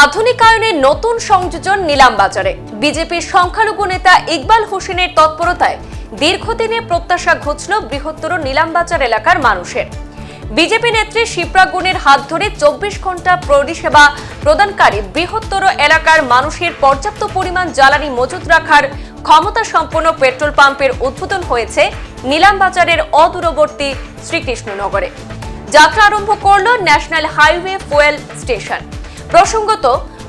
আধুনিকায়নের নতুন সংযোজন নিলাম বাজারে। বিজেপির সংখ্যালঘু নেতা ইকবাল হোসেনের তৎপরতায় দীর্ঘদিনে প্রত্যাশা ঘুচল বৃহত্তর নিলামবাজার এলাকার মানুষের। বিজেপি নেত্রী শিপ্রা গুণের হাত ধরে চব্বিশ ঘণ্টা পরিষেবা প্রদানকারী বৃহত্তর এলাকার মানুষের পর্যাপ্ত পরিমাণ জ্বালানি মজুত রাখার ক্ষমতা সম্পন্ন পেট্রোল পাম্পের উদ্বোধন হয়েছে নিলামবাজারের অদূরবর্তী শ্রীকৃষ্ণনগরে। যাত্রা আরম্ভ করল ন্যাশনাল হাইওয়ে ফুয়েল স্টেশন। প্রসঙ্গত,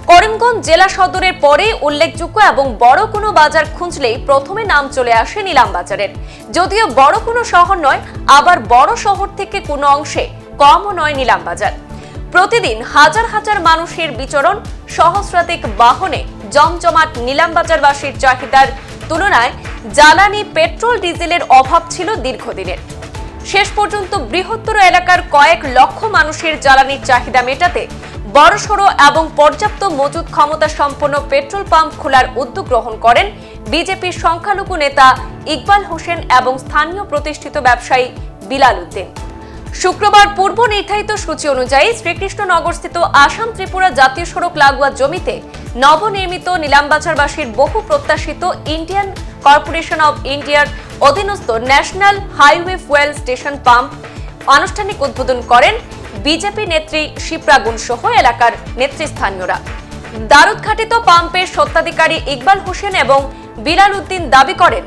করিমগঞ্জ জেলা সদরের পরে উল্লেখযোগ্য এবং বড় কোনো বাজার খুঁজলেই প্রথমে নাম চলে আসে নিলাম বাজারের। যদিও বড় কোনো শহর নয়, আবার বড় শহর থেকে কোনো অংশে কমও নয় নিলাম বাজার। প্রতিদিন হাজার হাজার মানুষের বিচরণ, সহস্রাধিক বাহনে জমজমাট নিলামবাজারবাসীর চাহিদার তুলনায় জ্বালানি, পেট্রোল, ডিজেলের অভাব ছিল দীর্ঘদিনের। শেষ পর্যন্ত বৃহত্তর এলাকার কয়েক লক্ষ মানুষের জ্বালানির চাহিদা মেটাতে বড়সড় এবং পর্যাপ্ত মজুদ ক্ষমতা সম্পন্ন পেট্রোল পাম্প খোলার উদ্যোগ গ্রহণ করেন বিজেপির সংখ্যালঘু নেতা ইকবাল হোসেন এবং স্থানীয় প্রতিষ্ঠিত ব্যবসায়ী বিলাল উদ্দিন। শুক্রবার পূর্ব নির্ধারিত সূচি অনুযায়ী শ্রীকৃষ্ণনগরস্থিত আসাম ত্রিপুরা জাতীয় সড়ক লাগোয়া জমিতে নবনির্মিত নিলামবাজারবাসীর বহু প্রত্যাশিত ইন্ডিয়ান কর্পোরেশন অব ইন্ডিয়ার অধীনস্থ national highway fuel station pump আনুষ্ঠানিক উদ্বোধন করেন বিজেপি নেত্রী শিপ্রাগুন সহ এলাকার নেতৃস্থানীয়রা। দারুদঘাটিত পাম্পের সত্ত্বাধিকারী ইকবাল হোসেন এবং বিলাল উদ্দিন দাবি করেন,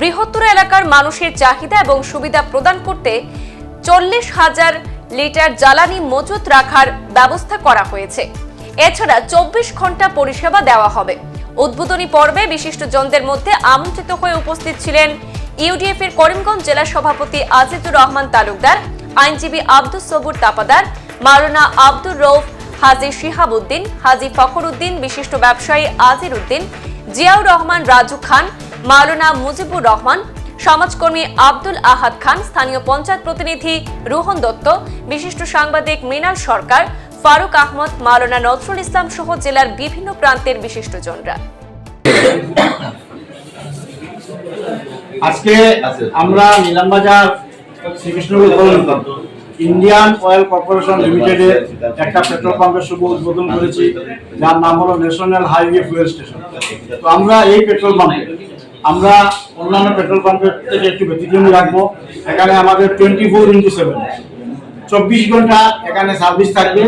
বৃহত্তর এলাকার মানুষের চাহিদা এবং সুবিধা প্রদান করতে চল্লিশ হাজার লিটার জ্বালানি মজুত রাখার ব্যবস্থা করা হয়েছে। এছাড়া চব্বিশ ঘণ্টা পরিষেবা দেওয়া হবে। উদ্বোধনী পর্বে বিশিষ্টজনদের মধ্যে আমন্ত্রিত হয়ে উপস্থিত ছিলেন ইউডিএফ এর করিমগঞ্জ জেলা সভাপতি আজিজুর রহমান তালুকদার আইনজীবী আব্দুল সবুর তাপাদার, মাওলানা আব্দুর রৌফ হাজি শিহাবুদ্দিন, হাজি ফখরুদ্দিন, বিশিষ্ট ব্যবসায়ী আজির উদ্দিন, জিয়াউর রহমান, রাজু খান, মাওলানা মুজিবুর রহমান, সমাজকর্মী আব্দুল আহাদ খান, স্থানীয় পঞ্চায়েত প্রতিনিধি রোহন দত্ত, বিশিষ্ট সাংবাদিক মৃণাল সরকার, ফারুক আহমদ, মাওলানা নজরুল ইসলাম সহ জেলার বিভিন্ন প্রান্তের বিশিষ্টজনরা। আজকে আমরা নিলামবাজার ইন্ডিয়ান অয়েল কর্পোরেশন লিমিটেডের একটা পেট্রোল পাম্পের শুভ উদ্বোধন করেছি, যার নাম হলো ন্যাশনাল হাইওয়ে ফুয়েল স্টেশন। তো আমরা এই পেট্রোল পাম্পে, আমরা অন্যান্য পেট্রোল পাম্পের থেকে একটু ব্যতিক্রমী রাখব। এখানে আমাদের টোয়েন্টি ফোর ইন্টু সেভেন। চব্বিশ ঘণ্টা এখানে সার্ভিস থাকবে।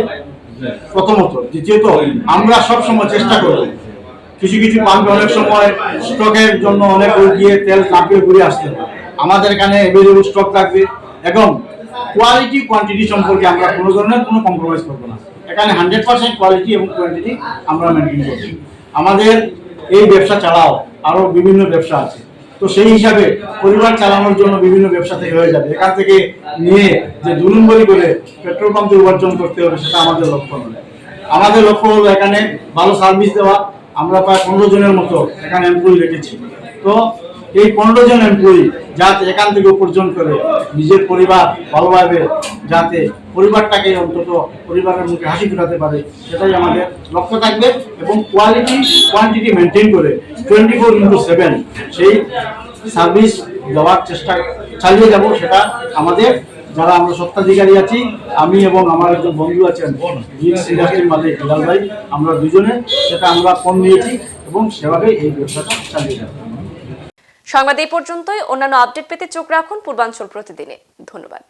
প্রথমত, দ্বিতীয়ত, আমরা সব সময় চেষ্টা করব। কিছু কিছু পাম্পে অনেক সময় স্টকের জন্য অনেক গিয়ে তেল নাপিয়ে ঘুরে আসতে হয়। আমাদের এখানে অ্যাভেলেবল স্টক থাকবে। এবং কোয়ালিটি কোয়ান্টিটি সম্পর্কে আমরা কোনো ধরনের কোনো কম্প্রোমাইজ করব না। এখানে হান্ড্রেড পার্সেন্ট কোয়ালিটি এবং কোয়ান্টিটি আমরা মেনটেন করব আমাদের এই ব্যবসা ছাড়াও আরও বিভিন্ন ব্যবসা আছে। তো সেই হিসাবে পরিবার চালানোর জন্য বিভিন্ন ব্যবসা থেকে হয়ে যাবে। এখান থেকে নিয়ে যে দু নম্বরই করে পেট্রোল পাম্পে উপার্জন করতে হবে, সেটা আমাদের লক্ষ্য নয়। আমাদের লক্ষ্য হলো এখানে ভালো সার্ভিস দেওয়া। আমরা প্রায় পনেরো জনের মতো এখানে এমপ্লয়ি রেখেছি। তো এই পনেরো জন এমপ্লয়ি যাতে এখান থেকে উপার্জন করে নিজের পরিবার ভালোভাবে যাতে পরিবারটাকে অন্তত পরিবারের মুখে হাসি ফোটাতে পারে, সেটাই আমাদের লক্ষ্য থাকবে এবং কোয়ালিটি কোয়ান্টিটি মেনটেন করে টোয়েন্টি ফোর ইন্টু সেভেন সেই সার্ভিস দেওয়ার চেষ্টা চালিয়ে যাব, সেটা আমাদের যারা আমরা সত্ত্বাধিকারী আছি, আমি এবং আমার একজন বন্ধু আছেন ইন্ডাস্ট্রির মালিক বিলাল ভাই, আমরা দুজনে সেটা আমরা ফোন নিয়েছি এবং সেভাবে এই ব্যবসাটা চালিয়ে যাব। সংবাদ এই পর্যন্তই। অন্যান্য আপডেট পেতে চোখ রাখুন পূর্বাঞ্চল প্রতিদিনে। ধন্যবাদ।